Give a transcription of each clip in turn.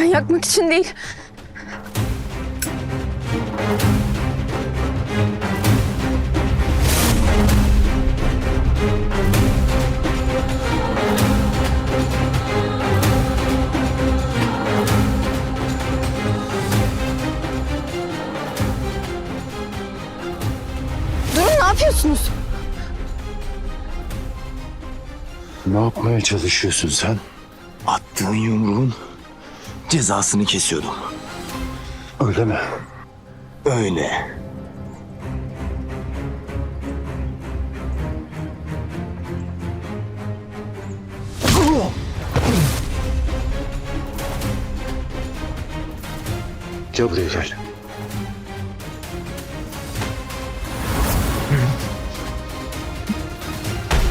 Ben yakmak için değil. Durun ne yapıyorsunuz? Ne yapmaya çalışıyorsun sen? Attığın yumruğun cezasını kesiyordum. Öyle mi? Öyle. Gel buraya gel.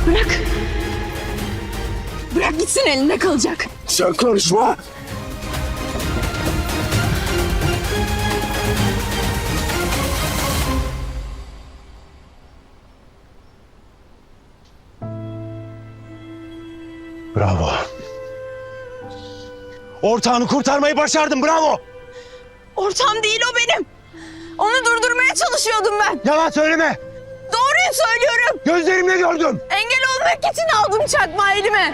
Bırak. Bırak gitsin elinde kalacak. Sen karışma. Bravo. Ortağını kurtarmayı başardın bravo. Ortam değil o benim. Onu durdurmaya çalışıyordum ben. Yalan söyleme. Doğruyu söylüyorum. Gözlerimle gördüm. Engel olmak için aldım çakma elime.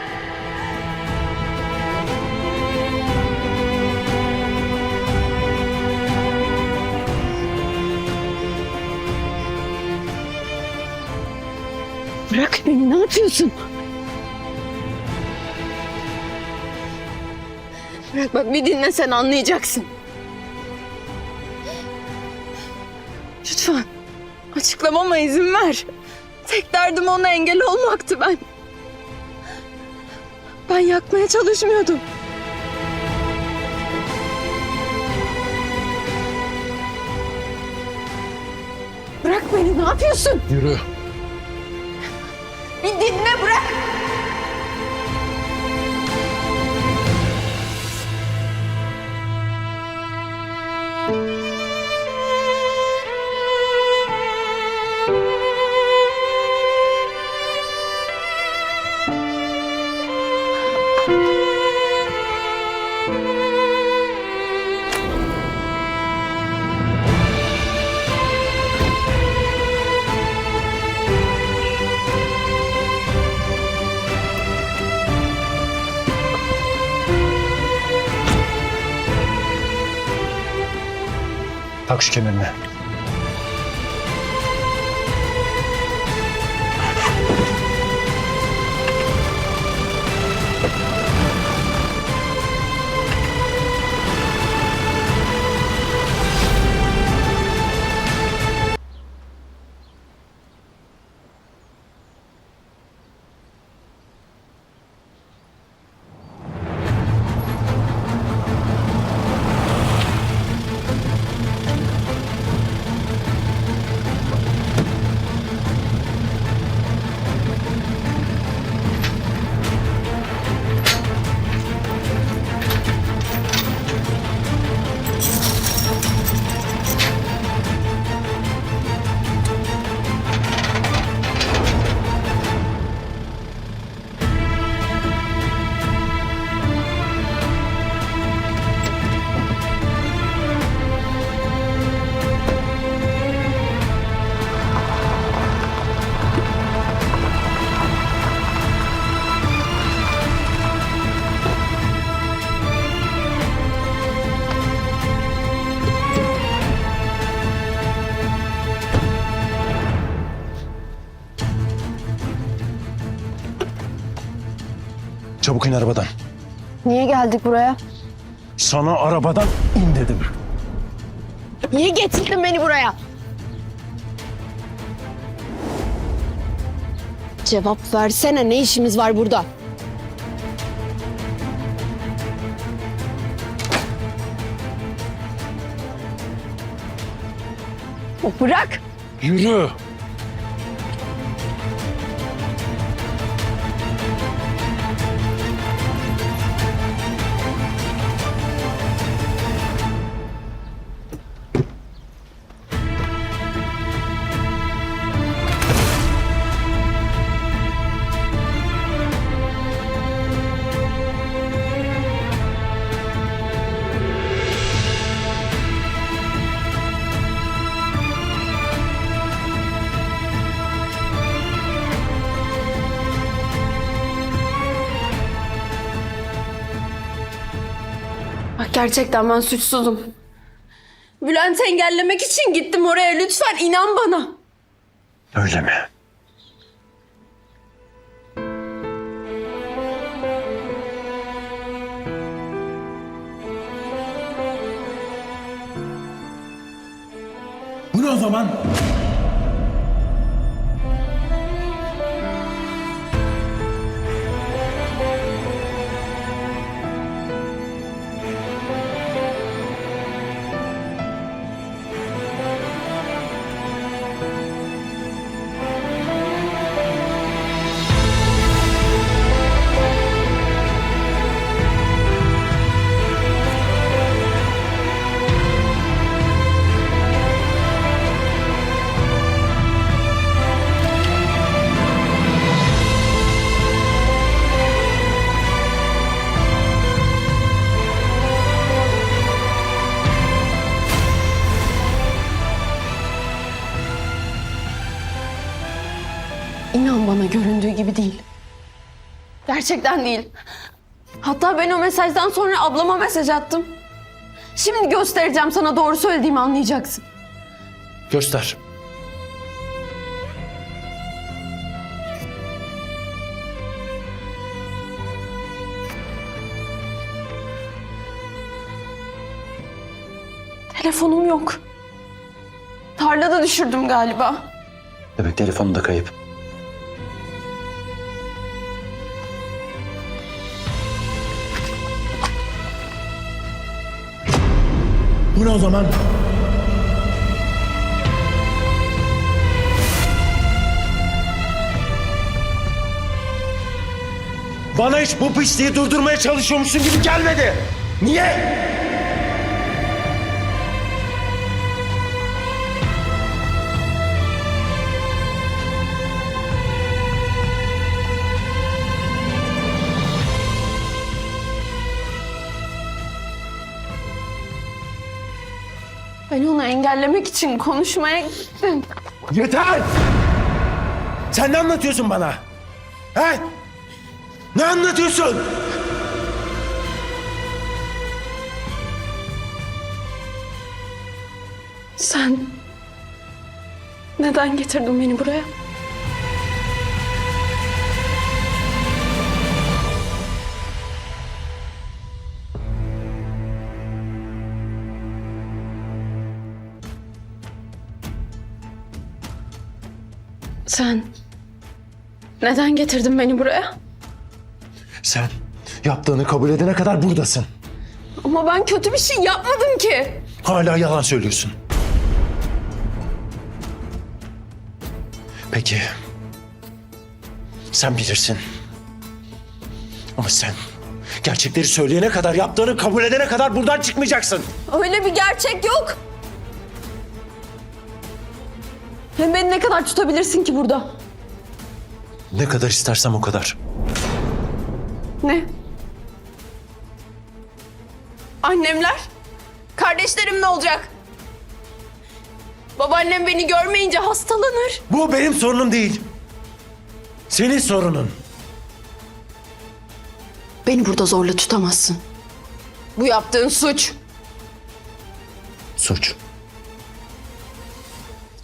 Bırak beni ne yapıyorsun? Bak bir dinle sen anlayacaksın. Lütfen açıklamama izin ver. Tek derdim ona engel olmaktı ben. Ben yakmaya çalışmıyordum. Bırak beni ne yapıyorsun? Yürü. Bir dinle bırak. Tak şu kemerini. Çabuk in arabadan. Niye geldik buraya? Sana arabadan in dedim. Niye getirdin beni buraya? Cevap versene ne işimiz var burada? O bırak. Yürü. Gerçekten ben suçsuzum. Bülent'i engellemek için gittim oraya. Lütfen inan bana. Öyle mi? Bu ne o zaman? İnan bana göründüğü gibi değil. Gerçekten değil. Hatta ben o mesajdan sonra ablama mesaj attım. Şimdi göstereceğim sana doğru söylediğimi anlayacaksın. Göster. Telefonum yok. Tarlada düşürdüm galiba. Demek telefonu da kayıp. Bu ne o zaman? Bana hiç bu pisliği durdurmaya çalışıyormuşsun gibi gelmedi. Niye? Ben onu engellemek için konuşmaya gittim. Yeter! Sen ne anlatıyorsun bana? He? Ne anlatıyorsun? Sen neden getirdin beni buraya? Sen neden getirdin beni buraya? Sen yaptığını kabul edene kadar buradasın. Ama ben kötü bir şey yapmadım ki. Hala yalan söylüyorsun. Peki. Sen bilirsin. Ama sen gerçekleri söyleyene kadar, yaptığını kabul edene kadar buradan çıkmayacaksın. Öyle bir gerçek yok. Hem beni ne kadar tutabilirsin ki burada? Ne kadar istersem o kadar. Ne? Annemler? Kardeşlerim ne olacak? Babaannem beni görmeyince hastalanır. Bu benim sorunum değil. Senin sorunun. Beni burada zorla tutamazsın. Bu yaptığın suç. Suç.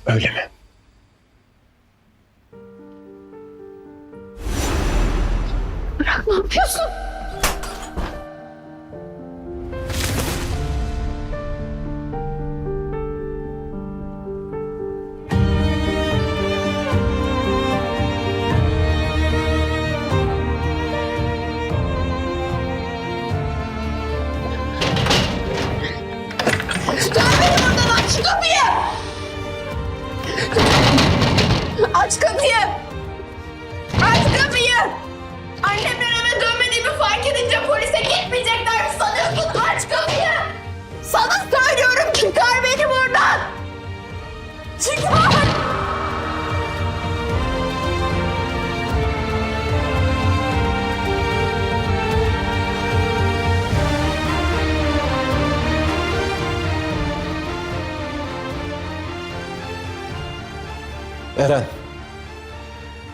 Öyle mi? Ne yapıyorsun?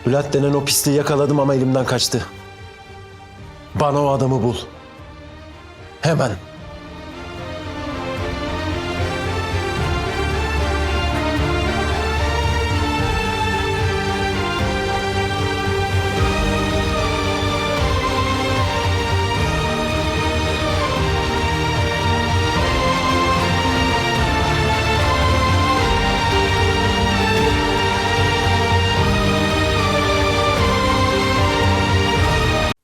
Bülent denen o pisliği yakaladım ama elimden kaçtı. Bana o adamı bul. Hemen.